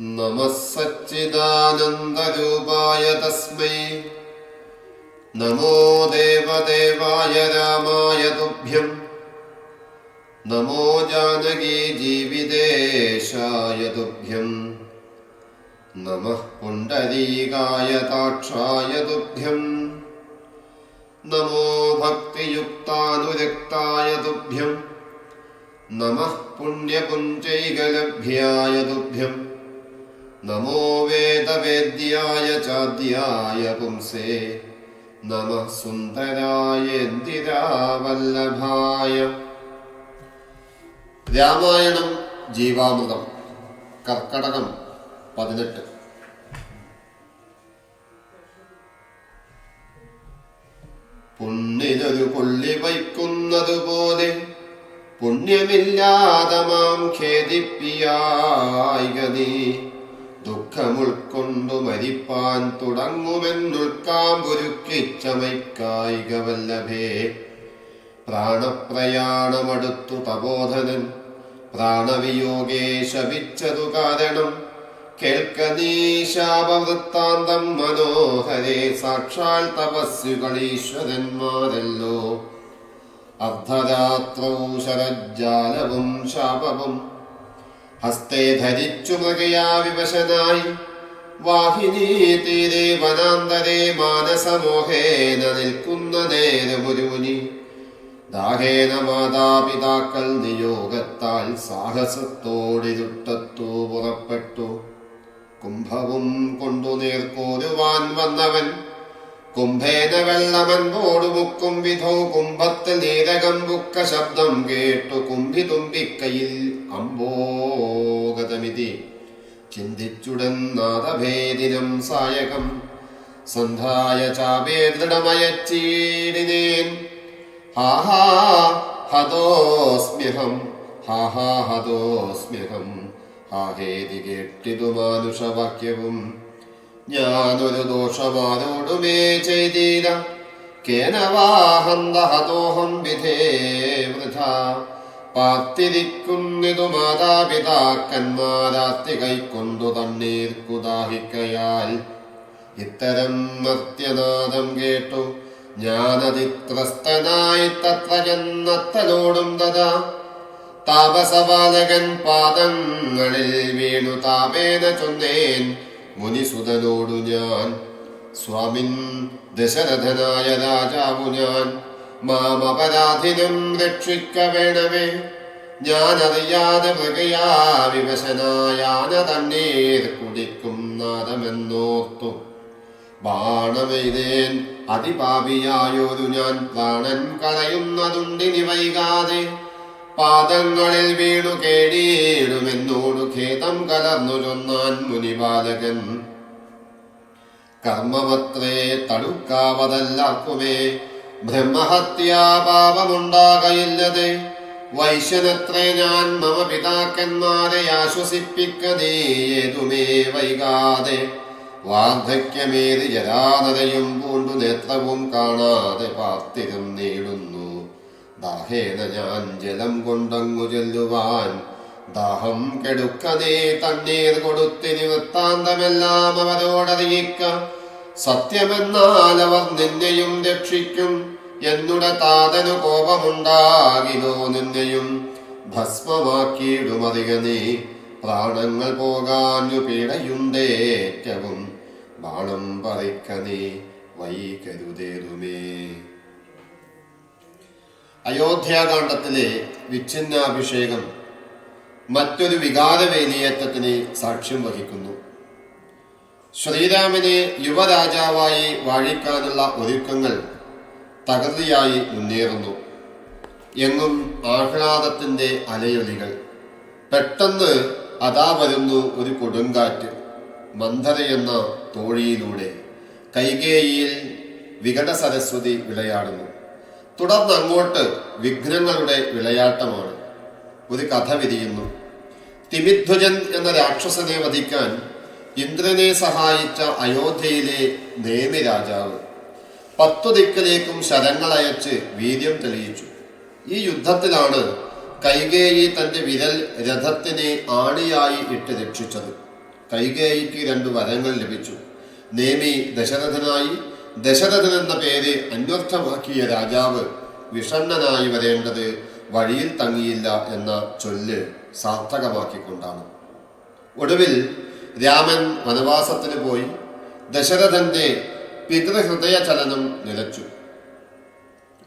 नमः सच्चिदानन्दरूपाय तस्मै नमो देवदेवाय रामाय तुभ्यम् नमो जानकी जीवितेशाय तुभ्यम् नमः पुण्डरीकाय ताक्षाय तुभ्यम् नमो भक्तियुक्तानुरक्ताय तुभ्यम् नमः पुण्यपुञ्चैकलभ्याय तुभ्यम् നമോ വേദവേദ്യായ ചാദ്യായ പുംസേ നമ സുന്ദരായ രാമായണം ജീവാമൃതം കർക്കടകം പതിനെട്ട്. പുണ്ണിനൊരു കൊള്ളി വയ്ക്കുന്നതുപോലെ പുണ്യമില്ലാതമാം ഖേദിപ്പിയായി ഗതി. നീ ദുഃഖമുൾക്കൊണ്ടു മരിപ്പാൻ തുടങ്ങുമെന്നുൾക്കാമ്പുരുക്കിച്ചമയ്ക്കായിക വല്ലഭേ പ്രാണപ്രയാണമടുത്തു തപോധനൻ പ്രാണവിയോഗേ ശപിച്ചതു കാരണം കേൾക്ക നീ ശാപവൃത്താന്തം മനോഹരേ സാക്ഷാൽ തപസ്സുകളീശ്വരന്മാരല്ലോ അർദ്ധരാത്രവും ശരജ്ജാലവും ശാപവും ഹസ്തേ ധരിച്ചു മൃഗയാ വിവശനായി. വാഹിനീ തീരെ വനാന്തരേ മാനസമോഹേന നിൽക്കുന്ന നേരമൊരു മുനി ദാഹേന മാതാപിതാക്കൾ നിയോഗത്താൽ സാഹസത്തോടിരുട്ടത്തു പുറപ്പെട്ടു. കുംഭവും കൊണ്ടു നേർക്കോരുവാൻ വന്നവൻ കുംഭേന വെള്ളമൻ പോടുമുക്കും വിധോ കുംഭത്ത് നീരകം ബുക്ക ശബ്ദം കേട്ടു കുംഭി തുമ്പിക്കയിൽ. അംബോഗതമിതി ചിന്തിച്ചുടൻ നാദഭേദിനം സായകം. സന്ധായ ചാപേ ദൃഢമയച്ചീടിനേൻ ഹാഹാ ഹതോസ്മ്യഹം ഹാഹാ ഹതോസ്മ്യഹം ഹാഹേതി കേട്ടിതു മാനുഷവാക്യവും ഞാനൊരു ദോഷമാരോടുമേ ചെയ്തീര കേനവാഹന്ത ഹതോഹം വിധേ വൃഥ. പാത്തിരിക്കുന്നിതു മാതാപിതാക്കന്മാരാത്തി കൈക്കൊണ്ടു തണ്ണീർക്കു ദാഹിക്കയാൽ ഇത്തരം മർത്യനാദം കേട്ടു ഞാനതിത്രസ്തനായി തത്ര ചെന്നത്തലോടും തഥാ താപസപാലകൻ പാദങ്ങളിൽ വീണു താപേന ചൊന്നേൻ മുനിസുതനോടു ഞാൻ. സ്വാമിൻ ദശരഥനായ രാജാവു ഞാൻ. മാം അപരാധിനം രക്ഷിക്ക വേണമേ ഞാനറിയാതെ മൃഗയാ വിവശനായാന തണ്ണീർ കുടിക്കും നാദമെന്നോർത്തു. ബാണമെയ്തേൻ അതിപാപിയായൊരു ഞാൻ പ്രാണൻ കളയുന്നതുണ്ടിനി വൈകാതെ. പാദങ്ങളിൽ വീണു കേടിയിടുമെന്നോടു ഖേദം കലർന്നു ചൊന്നാൻ മുനിപാലകൻ കർമ്മമത്രേ തടുക്കാവതല്ലാക്കുമേ. ബ്രഹ്മഹത്യാ പാപമുണ്ടാകയില്ലത് വൈശ്യനത്രേ ഞാൻ മമ പിതാക്കന്മാരെ ആശ്വസിപ്പിക്കതേതുമേ വൈകാതെ. വാർദ്ധക്യമേത് ജരാനതയും പൂണ്ടു നേത്രവും കാണാതെ പാർത്തിരും നേടുന്നു. ദാഹേന ഞാൻ ജലം കൊണ്ടങ്ങു ചെല്ലുവാൻ. ദാഹം കെടുക്കതേ തണ്ണീർ കൊടുത്തിനി വൃത്താന്തമെല്ലാം അവരോടറിയിക്ക. സത്യമെന്നാൽ അവർ നിന്നെയും രക്ഷിക്കും. എന്നുടെ താതനു കോപമുണ്ടാകിലോ നിന്നെയും? ഭസ്മമാക്കിയിടുമതിക നീ. പ്രാണങ്ങൾ പോകാനു പീഡയുണ്ടേറ്റവും ബാണം പറിക്ക നീ. വൈകരുതേതുമേ. അയോധ്യാകാന്ഡത്തിലെ വിച്ഛിന്നാഭിഷേകം മറ്റൊരു വികാരവേലിയേറ്റത്തിന് സാക്ഷ്യം വഹിക്കുന്നു. ശ്രീരാമനെ യുവരാജാവായി വാഴിക്കാനുള്ള ഒരുക്കങ്ങൾ തകൃതിയായി മുന്നേറുന്നു. എങ്ങും ആഹ്ലാദത്തിന്റെ അലയൊലികൾ. പെട്ടെന്ന് അതാ വരുന്നു ഒരു കൊടുങ്കാറ്റ്. മന്ധരയെന്ന തോഴിയിലൂടെ കൈകേയിയിൽ വികട സരസ്വതി വിളയാടുന്നു. തുടർന്ന് അങ്ങോട്ട് വിഘ്നങ്ങളുടെ വിളയാട്ടമാണ്. ഒരു കഥ വിരിയുന്നു. തിമിധ്വജൻ എന്ന രാക്ഷസനെ വധിക്കാൻ ഇന്ദ്രനെ സഹായിച്ച അയോധ്യയിലെ നേമി രാജാവ് പത്തു ദിക്കിലേക്കും ശരങ്ങളയച്ച് വീര്യം തെളിയിച്ചു. ഈ യുദ്ധത്തിലാണ് കൈകേയി തന്റെ വിരൽ രഥത്തിനെ ആണിയായി ഇട്ട് രക്ഷിച്ചത്. കൈകേയിക്ക് രണ്ട് വരങ്ങൾ ലഭിച്ചു. നേമി ദശരഥനായി ദശരഥൻ എന്ന പേര് അന്വർത്ഥമാക്കിയ രാജാവ് വിഷണ്ണനായി വരേണ്ടത് വഴിയിൽ തങ്ങിയില്ല എന്ന ചൊല്ല് സാർത്ഥകമാക്കിക്കൊണ്ടാണ്. ഒടുവിൽ രാമൻ വനവാസത്തിന് പോയി. ദശരഥന്റെ പിതൃഹൃദയ ചലനം നിലച്ചു.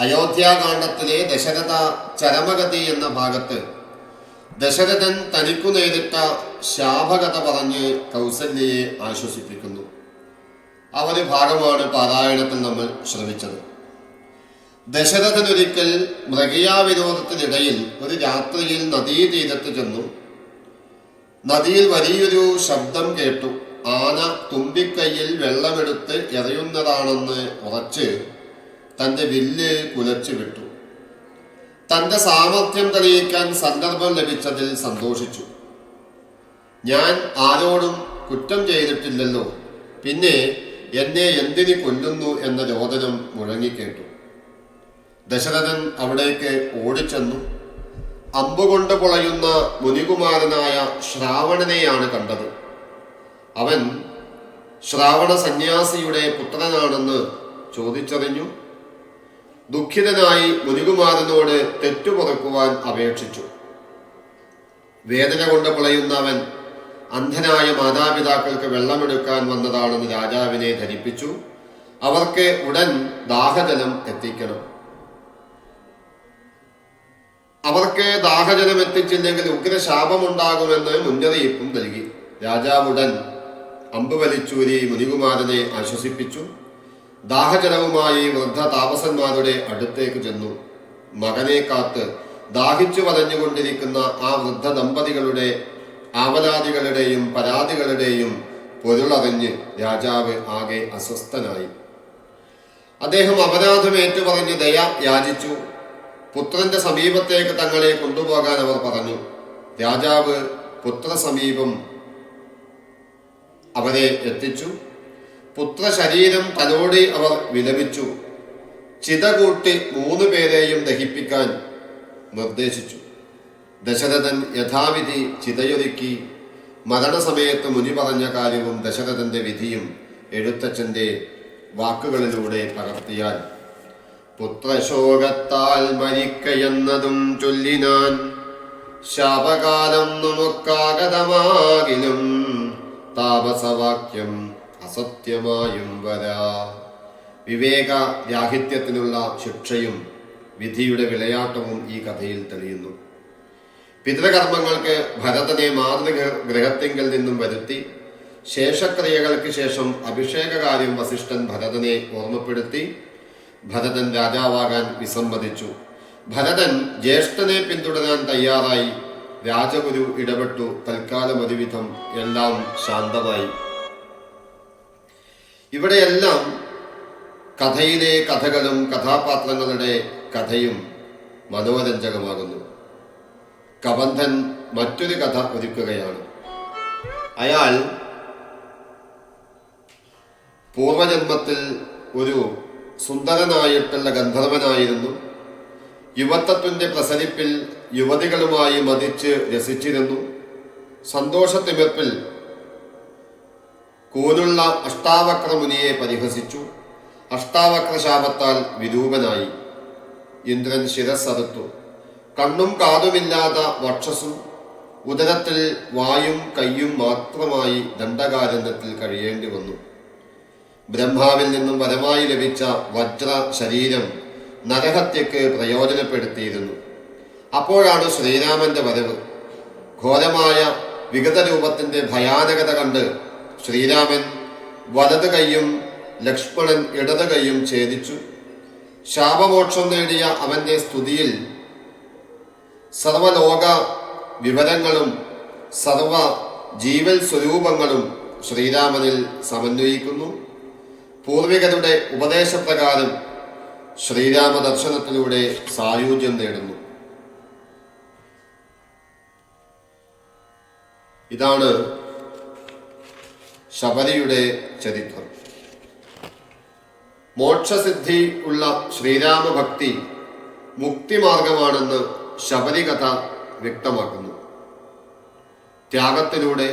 അയോധ്യാകാന്ഡത്തിലെ ദശരഥ ചരമഗതി എന്ന ഭാഗത്ത് ദശരഥൻ തനിക്കു നേരിട്ട ശാപകഥ പറഞ്ഞ് കൗസല്യയെ ആശ്വസിപ്പിക്കുന്നു. ആ ഒരു ഭാഗമാണ് പാരായണത്തിൽ നമ്മൾ ശ്രമിച്ചത്. ദശരഥൻ ഒരിക്കൽ മൃഗയാവിനോദത്തിനിടയിൽ ഒരു രാത്രിയിൽ നദീതീരത്ത് ചെന്നു. നദിയിൽ വലിയൊരു ശബ്ദം കേട്ടു. ആന തുമ്പിക്കൈയിൽ വെള്ളമെടുത്ത് എറിയുന്നതാണെന്ന് ഉറച്ച് തന്റെ വില്ല് കുലച്ചു വിട്ടു. തന്റെ സാമർഥ്യം തെളിയിക്കാൻ സന്ദർഭം ലഭിച്ചതിൽ സന്തോഷിച്ചു. ഞാൻ ആരോടും കുറ്റം ചെയ്തിട്ടില്ലല്ലോ പിന്നെ എന്നെ എന്തിനു കൊല്ലുന്നു എന്ന രോദനം മുഴങ്ങിക്കേട്ടു. ദശരഥൻ അവിടേക്ക് ഓടിച്ചെന്നു. അമ്പുകൊണ്ട് പൊളയുന്ന മുനികുമാരനായ ശ്രാവണനെയാണ് കണ്ടത്. അവൻ ശ്രാവണ സന്യാസിയുടെ പുത്രനാണെന്ന് ചോദിച്ചറിഞ്ഞു. ദുഃഖിതനായി മുനികുമാരനോട് തെറ്റുപുറക്കുവാൻ അപേക്ഷിച്ചു. വേദന കൊണ്ട് പിളയുന്ന അവൻ അന്ധനായ മാതാപിതാക്കൾക്ക് വെള്ളമെടുക്കാൻ വന്നതാണെന്ന് രാജാവിനെ ധരിപ്പിച്ചു. അവർക്ക് ഉടൻ ദാഹജലം എത്തിക്കണം. അവർക്ക് ദാഹജലം എത്തിച്ചില്ലെങ്കിൽ ഉഗ്രശാപമുണ്ടാകുമെന്ന് മുന്നറിയിപ്പും നൽകി. രാജാവുടൻ അമ്പ് വലിച്ചൂരി മുനികുമാരനെ ആശ്വസിപ്പിച്ചു. ദാഹജലവുമായി വൃദ്ധ താപസന്മാരുടെ അടുത്തേക്ക് ചെന്നു. മകനെ കാത്ത് ദാഹിച്ചു വലഞ്ഞുകൊണ്ടിരിക്കുന്ന ആ വൃദ്ധ ദമ്പതികളുടെ ആവലാദികളുടെയും പരാതികളുടെയും പൊരുളറിഞ്ഞ് രാജാവ് ആകെ അസ്വസ്ഥനായി. അദ്ദേഹം അപരാധം ഏറ്റുപറഞ്ഞ് ദയ യാചിച്ചു. പുത്രന്റെ സമീപത്തേക്ക് തങ്ങളെ കൊണ്ടുപോകാൻ അവർ പറഞ്ഞു. രാജാവ് പുത്ര സമീപം അവരെ എത്തിച്ചു. പുത്രശരീരം തലോടി അവർ വിലപിച്ചു. ചിത കൂട്ടി മൂന്ന് പേരെയും ദഹിപ്പിക്കാൻ നിർദ്ദേശിച്ചു. ദശരഥൻ യഥാവിധി ചിതയൊരുക്കി മരണസമയത്ത് മുനി പറഞ്ഞ കാര്യവും ദശരഥന്റെ വിധിയും എഴുത്തച്ഛന്റെ വാക്കുകളിലൂടെ പകർത്തിയാൽ. പുത്രശോകത്താൽ മരിക്കയെന്നതും ചൊല്ലിനാൻ ശാപകാലം നമുക്കാഗതമാകിലും. താപസവാക്യം അസത്യമായും വരാ. വിവേക രാഹിത്യത്തിനുള്ള ശിക്ഷയും വിധിയുടെ വിളയാട്ടവും ഈ കഥയിൽ തെളിയുന്നു. പിതൃകർമ്മങ്ങൾക്ക് ഭരതനെ മാതൃഗൃഹത്തിങ്കിൽ നിന്നും വരുത്തി ശേഷക്രിയകൾക്ക് ശേഷം അഭിഷേകകാര്യം വസിഷ്ഠൻ ഭരതനെ ഓർമ്മപ്പെടുത്തി ഭരതൻ രാജാവാകാൻ വിസമ്മതിച്ചു. ഭരതൻ ജ്യേഷ്ഠനെ പിന്തുടരാൻ തയ്യാറായി. രാജഗുരു ഇടപെട്ടു തൽക്കാലം ഒരുവിധം എല്ലാം ശാന്തമായി. ഇവിടെയെല്ലാം കഥയിലെ കഥകളും കഥാപാത്രങ്ങളുടെ കഥയും മനോരഞ്ജകമാകുന്നു. കബന്ധൻ മറ്റൊരു കഥ ഒരുക്കുകയാണ്. അയാൾ പൂർവജന്മത്തിൽ ഒരു സുന്ദരനായിട്ടുള്ള ഗന്ധർവനായിരുന്നു. യുവത്വത്തിന്റെ പ്രസരിപ്പിൽ യുവതികളുമായി മതിച്ച് രസിച്ചിരുന്നു. സന്തോഷത്തിമിർപ്പിൽ കൂനുള്ള അഷ്ടാവക്ര മുനിയെ പരിഹസിച്ചു. അഷ്ടാവക്ര ശാപത്താൽ വിരൂപനായി. ഇന്ദ്രൻ ശിരസ്സറുത്തു. കണ്ണും കാതുമില്ലാത്ത വക്ഷസും ഉദരത്തിൽ വായും കയ്യും മാത്രമായി ദണ്ഡകാരണ്യത്തിൽ കഴിയേണ്ടി വന്നു. ബ്രഹ്മാവിൽ നിന്നും വരമായി ലഭിച്ച വജ്ര ശരീരം നരഹത്യക്ക് പ്രയോജനപ്പെടുത്തിയിരുന്നു. അപ്പോഴാണ് ശ്രീരാമന്റെ വരവ്. ഘോരമായ വിഗത രൂപത്തിന്റെ ഭയാനകത കണ്ട് ശ്രീരാമൻ വലത് കൈയും ലക്ഷ്മണൻ ഇടത് കൈയും ഛേദിച്ചു. ശാപമോക്ഷം നേടിയ അവന്റെ സ്തുതിയിൽ സർവലോക വിവരങ്ങളും സർവ ജീവൽ സ്വരൂപങ്ങളും ശ്രീരാമനിൽ സമന്വയിക്കുന്നു. പൂർവികരുടെ ഉപദേശപ്രകാരം ശ്രീരാമ ദർശനത്തിലൂടെ സായുജ്യം നേടുന്നു. ഇതാണ് ശബരിയുടെ ചരിത്രം. മോക്ഷസിദ്ധി ഉള്ള ശ്രീരാമഭക്തി മുക്തിമാർഗമാണെന്ന് ശബരി കഥ വ്യക്തമാക്കുന്നു. ത്യാഗത്തിലൂടെ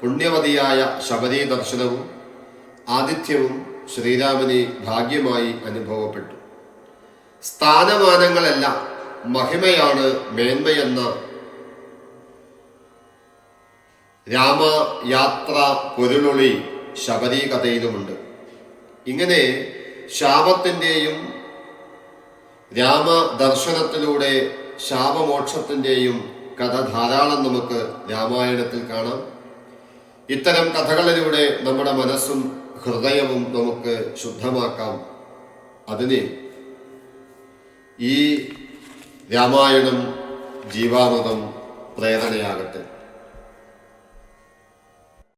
പുണ്യവതിയായ ശബരി ദർശനവും ആതിഥ്യവും ശ്രീരാമനെ ഭാഗ്യമായി അനുഭവപ്പെട്ടു. സ്ഥാനമാനങ്ങളല്ല മഹിമയാണ് മേന്മയെന്ന രാമയാത്ര പൊരുളൊളി ശബരി കഥയിലുമുണ്ട് ഇങ്ങനെ ശാപത്തിന്റെയും രാമദർശനത്തിലൂടെ ശാപമോക്ഷത്തിന്റെയും കഥ ധാരാളം നമുക്ക് രാമായണത്തിൽ കാണാം. ഇത്തരം കഥകളിലൂടെ നമ്മുടെ മനസ്സും ഹൃദയവും നമുക്ക് ശുദ്ധമാക്കാം. അതിന് ഈ രാമായണം ജീവാമൃതം പ്രേരണയാകട്ടെ.